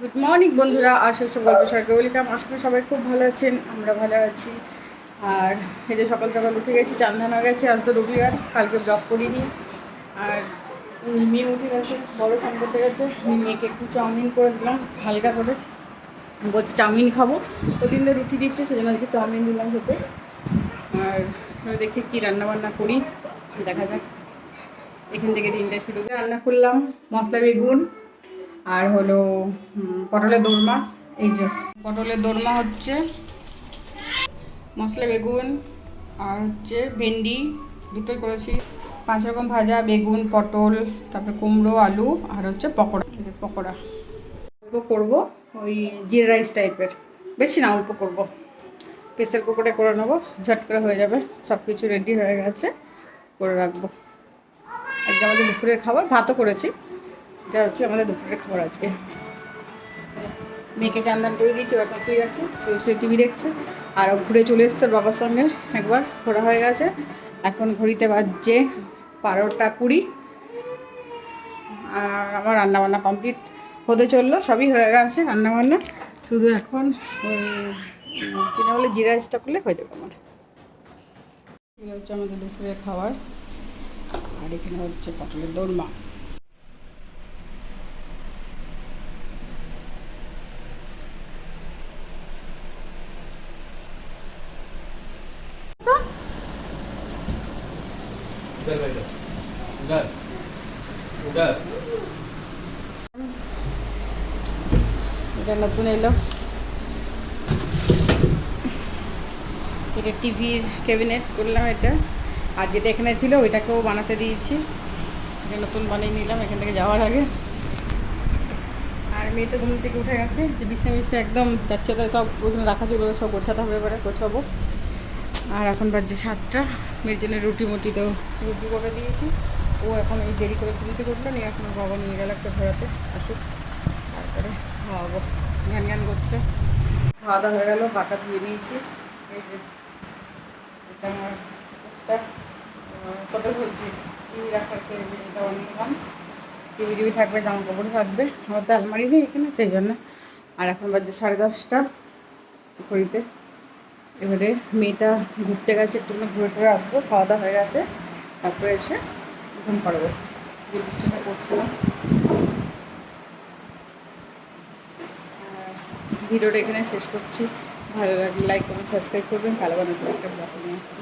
Good morning বন্ধুরা। আশা সব গল্প সরকার ওয়েলকাম আশা সবাই খুব ভালো আছেন। আমরা ভালো আছি। আর এই যে সকাল সকাল উঠে গেছি চান্দান গেছে। আজ তো রবিবার, কালকে ব্লগ করিনি। আর মেয়ে উঠে গেছে, বড় স্নান করতে গেছে। মেয়েকে একটু চাউমিন করে দিলাম, হালকা করে। বলছে, চাউমিন খাব। ওদিন তো রুটি দিচ্ছে, সেজন্য আজকে চাউমিন দিলাম খেতে। আর দেখি কী রান্না বান্না করি, দেখা যাক। এখান থেকে দিনটা শুরু করে রান্না করলাম। মশলা, বেগুন আর হলো পটলের দোরমা, এই যে। পটলের দোরমা হচ্ছে মশলা বেগুন, আর হচ্ছে ভেন্ডি, দুটোই করেছি। পাঁচ রকম ভাজা, বেগুন, পটল, তারপরে কুমড়ো, আলু, আর হচ্ছে পকোড়া। পকোড়া। অল্প করব, ওই জিরা রাইস টাইপের। বেশি না, অল্প করব। প্রেসার কুকারে করে নেব, ঝট করে হয়ে যাবে। সব কিছু রেডি হয়ে গেছে, করে রাখব। আজকে আমাদের দুপুরের খাবার, ভাতও করেছি। এটা হচ্ছে আমাদের দুপুরের খাবার আজকে। মেয়েকে চান দান করে দিয়েছি এখন শুয়ে আছে শুয়ে টিভি দেখছে, আর ঘুরে চলে এসছে বাবার সঙ্গে একবার, ঘোরা হয়ে গেছে। এখন ঘড়িতে বাজছে বারোটা কুড়ি। আর আমার রান্নাবান্না কমপ্লিট হতে চলল, সবই হয়ে গেছে রান্নাবান্না। শুধু এখন কিনা বলে, জিরা রাইসটা করলে হয়ে যাবে আমার। এটা হচ্ছে আমাদের দুপুরের খাবার। আর এখানে হচ্ছে পটলের দোরমা। उधर बैठो उधर उधर এটা নতুন এলো এটা টিভির ক্যাবিনেট করলাম এটা আর যেটা এখানে ছিল ওইটাকেও বানাতে দিয়েছি এটা নতুন বানিয়ে নিলাম এখান থেকে যাওয়ার আগে আর মেয়ে তো ঘুম থেকে উঠে গেছে যে বিশ্বে মিশে একদম যাচ্ছে তাই সব ওখানে রাখা ছিল ওগুলো সব গোছাতে হবে এবারে গোছাবো আর এখন বাজছে সাতটা। মেয়ের জন্য রুটি মুটি তো রুটি করে দিয়েছি। ও এখন এই দেরি করে ঘুমতে করল নিয়ে এখন বাবা নিয়ে গেল একটা ঘোরাতে। আসুক, তারপরে খাওয়াবো। ঘ্যান ঘ্যান করছে। খাওয়া দাওয়া হয়ে গেলো পাটা ধুয়ে নিয়েছি। এই যে, এটা আমার পোস্টটা সবে বলছি টিভি রাখার এটা টিভি টিভি থাকবে, জামা কাপড় থাকবে। আমার তো আলমারি নেই এখানে, সেই জন্য। আর এখন বাজছে সাড়ে দশটা। ঘড়িতে এবারে মেয়েটা ঘুরতে গেছে একটু ঘুরে ঘুরে আসব খাওয়া দাওয়া হয়ে গেছে। তারপরে এসে ঘুম পাড়বো। যে বৃষ্টিটা করছিলাম ভিডিওটা এখানে শেষ করছি। ভালো লাগলে লাইক কমেন্ট সাবস্ক্রাইব করবেন। ভালো বানাতে একটা ব্লগ নিয়ে আসছি।